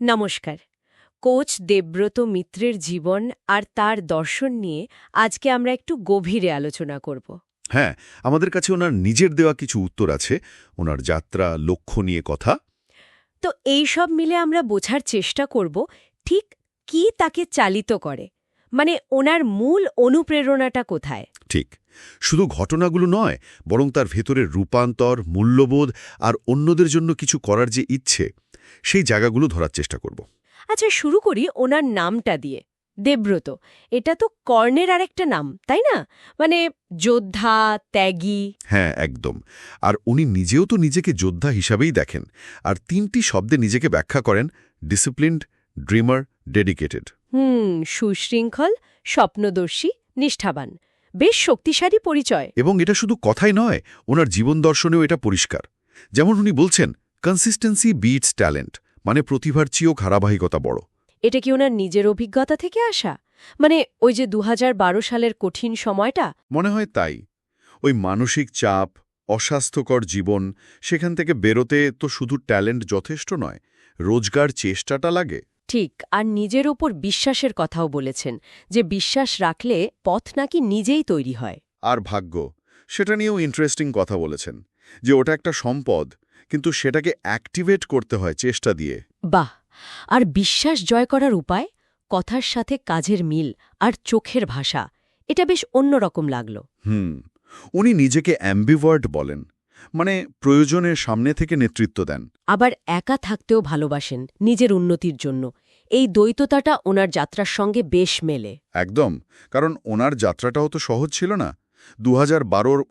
নমস্কার। কোচ দেবব্রত মিত্রের জীবন আর তার দর্শন নিয়ে আজকে আমরা একটু গভীরে আলোচনা করব। হ্যাঁ আমাদের কাছে ওনার নিজের দেওয়া কিছু উত্তর আছে ওনার যাত্রা লক্ষ্য নিয়ে কথা। তো এই সব মিলে আমরা বোঝার চেষ্টা করব ঠিক কি তাকে চালিত করে মানে ওনার মূল অনুপ্রেরণাটা কোথায়? ঠিক শুধু ঘটনাগুলো নয় বরং তার ভেতরের রূপান্তর মূল্যবোধ আর অন্যদের জন্য কিছু করার যে ইচ্ছে সেই জায়গাগুলো ধরার চেষ্টা করব। আচ্ছা শুরু করি ওনার নামটা দিয়ে। দেবব্রত এটা তো কর্ণের আরেকটা নাম তাই না? মানে যোদ্ধা ত্যাগী। হ্যাঁ একদম। আর উনি নিজেও তো নিজেকে যোদ্ধা হিসাবেই দেখেন। আর তিনটি শব্দে নিজেকে ব্যাখ্যা করেন ডিসিপ্লিনড ড্রিমার ডেডিকেটেড হুম সুশৃঙ্খল স্বপ্নদর্শী নিষ্ঠাবান। বেশ শক্তিশালী পরিচয়। এবং এটা শুধু কথাই নয় ওনার জীবন দর্শনেও এটা পরিষ্কার। যেমন উনি বলছেন কনসিস্টেন্সি বিটস ট্যালেন্ট মানে প্রতিভার চেয়েও ধারাবাহিকতা বড়। এটা কি ওনার নিজের অভিজ্ঞতা থেকে আসা? মানে ওই যে দু হাজার বারো সালের কঠিন সময়টা? মনে হয় তাই। ওই মানসিক চাপ অস্বাস্থ্যকর জীবন সেখান থেকে বেরোতে তো শুধু ট্যালেন্ট যথেষ্ট নয় রোজগার চেষ্টাটা লাগে। ঠিক আর নিজের ওপর বিশ্বাসের কথাও বলেছেন যে বিশ্বাস রাখলে পথ নাকি নিজেই তৈরি হয়। আর ভাগ্য সেটা নিয়েও ইন্টারেস্টিং কথা বলেছেন যে ওটা একটা সম্পদ কিন্তু সেটাকে অ্যাক্টিভেট করতে হয় চেষ্টা দিয়ে। বাহ! আর বিশ্বাস জয় করার উপায়? কথার সাথে কাজের মিল আর চোখের ভাষা। এটা বেশ অন্যরকম লাগল। হুম। উনি নিজেকে অ্যাম্বিভার্ট বলেন। মানে প্রয়োজনের সামনে থেকে নেতৃত্ব দেন। আবার একা থাকতেও ভালোবাসেন নিজের উন্নতির জন্য। এই দ্বৈততাটা ওনার যাত্রার সঙ্গে বেশ মেলে। একদম। কারণ ওনার যাত্রাটাও তো সহজ ছিল না। দু হাজার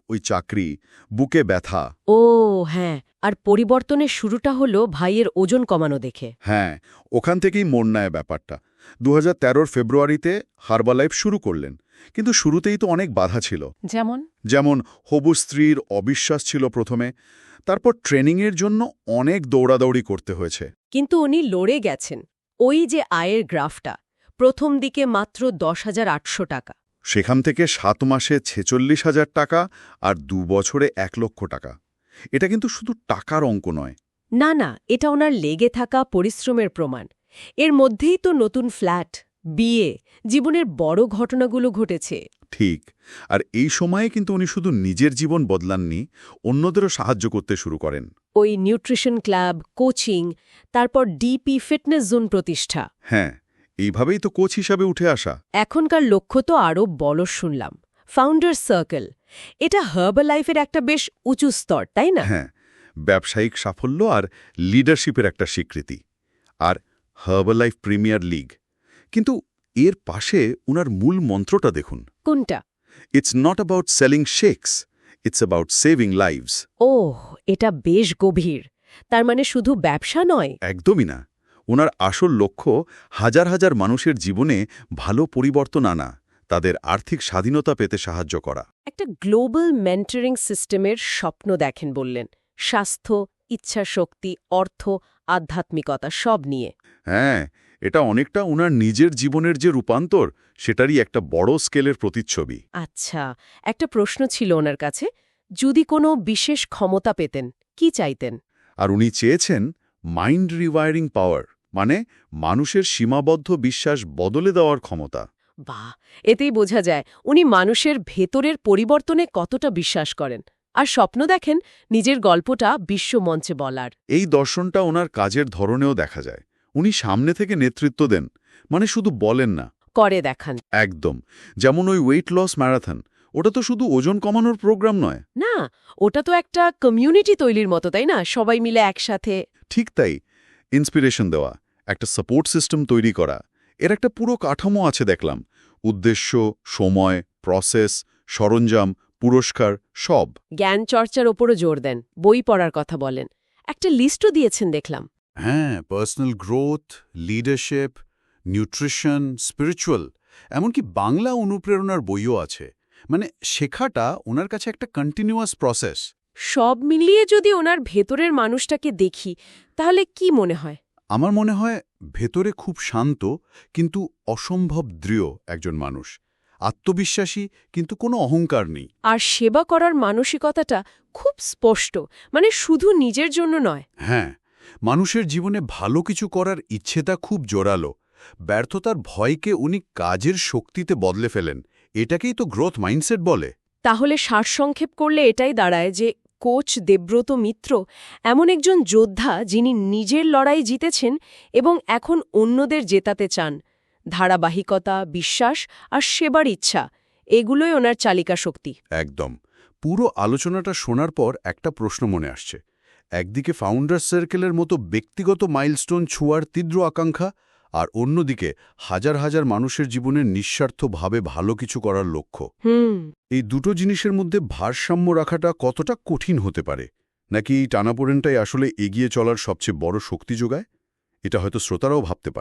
ওই চাকরি বুকে ব্যথা। ও হ্যাঁ আর পরিবর্তনের শুরুটা হলো ভাইয়ের ওজন কমানো দেখে। হ্যাঁ ওখান থেকেই মন নেয় ব্যাপারটা। দু হাজার ফেব্রুয়ারিতে হার্বালাইফ শুরু করলেন কিন্তু শুরুতেই তো অনেক বাধা ছিল। যেমন? যেমন হবু স্ত্রীর অবিশ্বাস ছিল প্রথমে তারপর ট্রেনিংয়ের জন্য অনেক দৌড়াদৌড়ি করতে হয়েছে। কিন্তু উনি লড়ে গেছেন ওই যে আয়ের গ্রাফটা প্রথম দিকে মাত্র দশ হাজার আটশো টাকা। সেখান থেকে সাত মাসে ছেচল্লিশ হাজার টাকা আর দু বছরে এক লক্ষ টাকা। এটা কিন্তু শুধু টাকার অঙ্ক নয়। না না এটা ওনার লেগে থাকা পরিশ্রমের প্রমাণ। এর মধ্যেই তো নতুন ফ্ল্যাট বিয়ে জীবনের বড় ঘটনাগুলো ঘটেছে। ঠিক আর এই সময়ে কিন্তু উনি শুধু নিজের জীবন বদলাননি অন্যদেরও সাহায্য করতে শুরু করেন। ওই নিউট্রিশন ক্লাব কোচিং তারপর ডিপি ফিটনেস জোন প্রতিষ্ঠা। হ্যাঁ এইভাবেই তো কোচ হিসাবে উঠে আসা। এখনকার লক্ষ্য তো আরও বড় শুনলাম। ফাউন্ডার সার্কেল এটা হার্বাল লাইফের একটা বেশ উঁচু স্তর তাই না? হ্যাঁ ব্যবসায়িক সাফল্য আর লিডারশিপের একটা স্বীকৃতি। আর হার্বালাইফ প্রিমিয়ার লিগ কিন্তু এর পাশে উনার মূল মন্ত্রটা দেখুন। কোনটা? It's not about selling shakes it's about saving lives ওহ এটা বেশ গভীর। তার মানে শুধু ব্যবসা নয়? একদমই না। ওনার আসল লক্ষ্য হাজার হাজার মানুষের জীবনে ভালো পরিবর্তন আনা তাদের আর্থিক স্বাধীনতা পেতে সাহায্য করা। একটা গ্লোবাল মেন্টারিং সিস্টেমের স্বপ্ন দেখেন বললেন। স্বাস্থ্য ইচ্ছাশক্তি অর্থ আধ্যাত্মিকতা সব নিয়ে। হ্যাঁ এটা অনেকটা ওনার নিজের জীবনের যে রূপান্তর সেটারই একটা বড় স্কেলের প্রতিচ্ছবি। আচ্ছা একটা প্রশ্ন ছিল ওনার কাছে যদি কোনো বিশেষ ক্ষমতা পেতেন কি চাইতেন? আর উনি চেয়েছেন মাইন্ড রিওয়ারিং পাওয়ার মানে মানুষের সীমাবদ্ধ বিশ্বাস বদলে দেওয়ার ক্ষমতা। বাহ এতেই বোঝা যায় উনি মানুষের ভেতরের পরিবর্তনে কতটা বিশ্বাস করেন। আর স্বপ্ন দেখেন নিজের গল্পটা বিশ্বমঞ্চে বলার। এই দর্শনটা ওনার কাজের ধরনেও দেখা যায়। উনি সামনে থেকে নেতৃত্ব দেন মানে শুধু বলেন না। করে দেখান। একদম যেমন ওই ওয়েট লস ম্যারাথন ওটা তো শুধু ওজন কমানোর প্রোগ্রাম নয়। না ওটা তো একটা কমিউনিটি তৈরির মতো তাই না? সবাই মিলে একসাথে। ঠিক তাই ইন্সপিরেশন দেওয়া। একটা সাপোর্ট সিস্টেম তৈরি করা। এর একটা পুরো কাঠামো আছে দেখলাম। উদ্দেশ্য সময় প্রসেস সরঞ্জাম পুরস্কার সব। জ্ঞান চর্চার ওপরও জোর দেন বই পড়ার কথা বলেন। একটা লিস্টও দিয়েছেন দেখলাম। হ্যাঁ personal growth leadership nutrition spiritual এমনকি বাংলা অনুপ্রেরণার বইও আছে। মানে শেখাটা ওনার কাছে একটা কন্টিনিউয়াস প্রসেস সব মিলিয়ে যদি ওনার ভেতরের মানুষটাকে দেখি তাহলে কি মনে হয়? আমার মনে হয় ভেতরে খুব শান্ত কিন্তু অসম্ভব দৃঢ় একজন মানুষ। আত্মবিশ্বাসী কিন্তু কোনো অহংকার নেই। আর সেবা করার মানসিকতাটা খুব স্পষ্ট মানে শুধু নিজের জন্য নয়। হ্যাঁ মানুষের জীবনে ভালো কিছু করার ইচ্ছেটা খুব জোরালো। ব্যর্থতার ভয়কে উনি কাজের শক্তিতে বদলে ফেলেন। এটাকেই তো গ্রোথ মাইন্ডসেট বলে। তাহলে সারসংক্ষেপ করলে এটাই দাঁড়ায় যে কোচ দেব্রত মিত্র এমন একজন যোদ্ধা যিনি নিজের লড়াই জিতেছেন এবং এখন অন্যদের জেতাতে চান। ধারাবাহিকতা, বিশ্বাস আর সেবার ইচ্ছা, এগুলোই ওনার চালিকা শক্তি। একদম। পুরো আলোচনাটা শোনার পর একটা প্রশ্ন মনে আসছে। একদিকে ফাউন্ডার সার্কেলের মতো ব্যক্তিগত মাইলস্টোন ছোঁয়ার তীব্র আকাঙ্ক্ষা আর অন্যদিকে হাজার হাজার মানুষের জীবনের নিঃস্বার্থভাবে ভালো কিছু করার লক্ষ্য। এই দুটো জিনিসের মধ্যে ভারসাম্য রাখাটা কতটা কঠিন হতে পারে? নাকি এই টানাপোড়েনটাই আসলে এগিয়ে চলার সবচেয়ে বড় শক্তি যোগায়? এটা হয়তো শ্রোতারাও ভাবতে পারে।